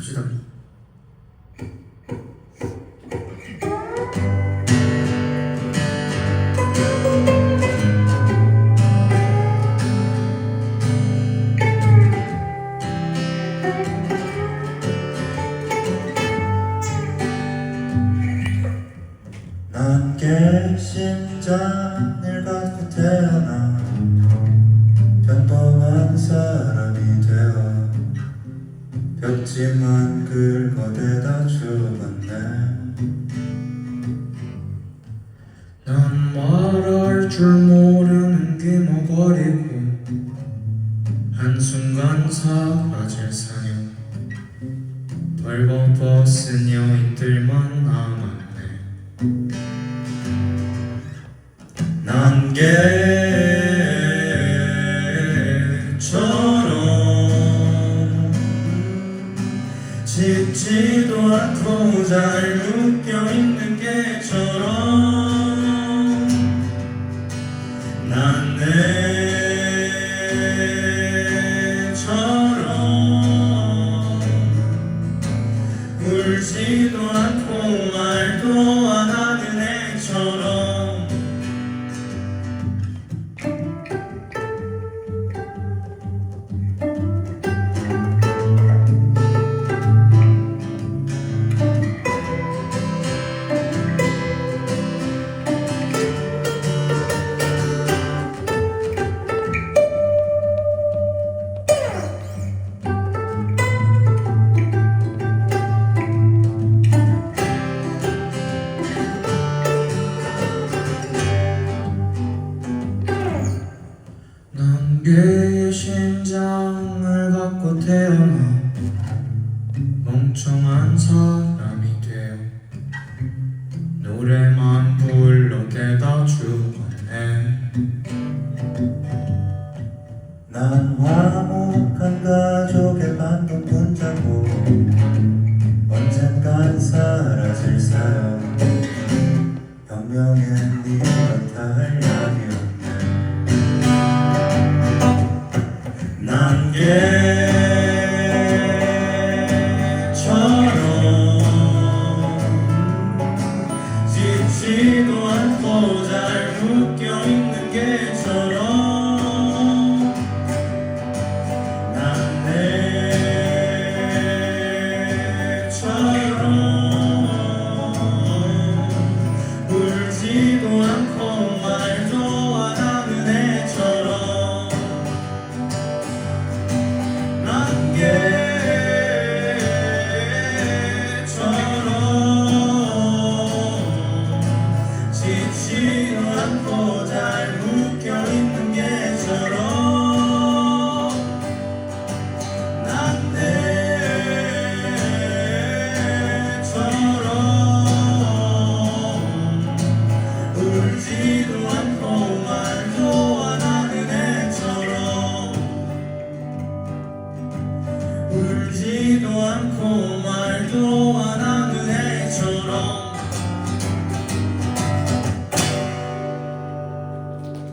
갑시다. 난 개 심장을 갖고 태어나 벽지만 긁어대다 죽었네. 난 말할 줄 모르는 귀머거리고 한순간 사라질 사냥. 벌거벗은 여인들만 남았네. 난개 짖지도 않고 잘 묶여 있는 개처럼 난 내처럼 울지도 않고 말도 난 개의 심장을 갖고 태어나 멍청한 사람이 되어 노래만 불러 대다 죽었네. 난 화목한 가족의 반동 분자고 잘 묶여있는 개처럼 짖지도 않고 잘 묶여있는 개처럼 난 내처럼 울지도 않고 말도 안 하는 애처럼 울지도 않고 말도 안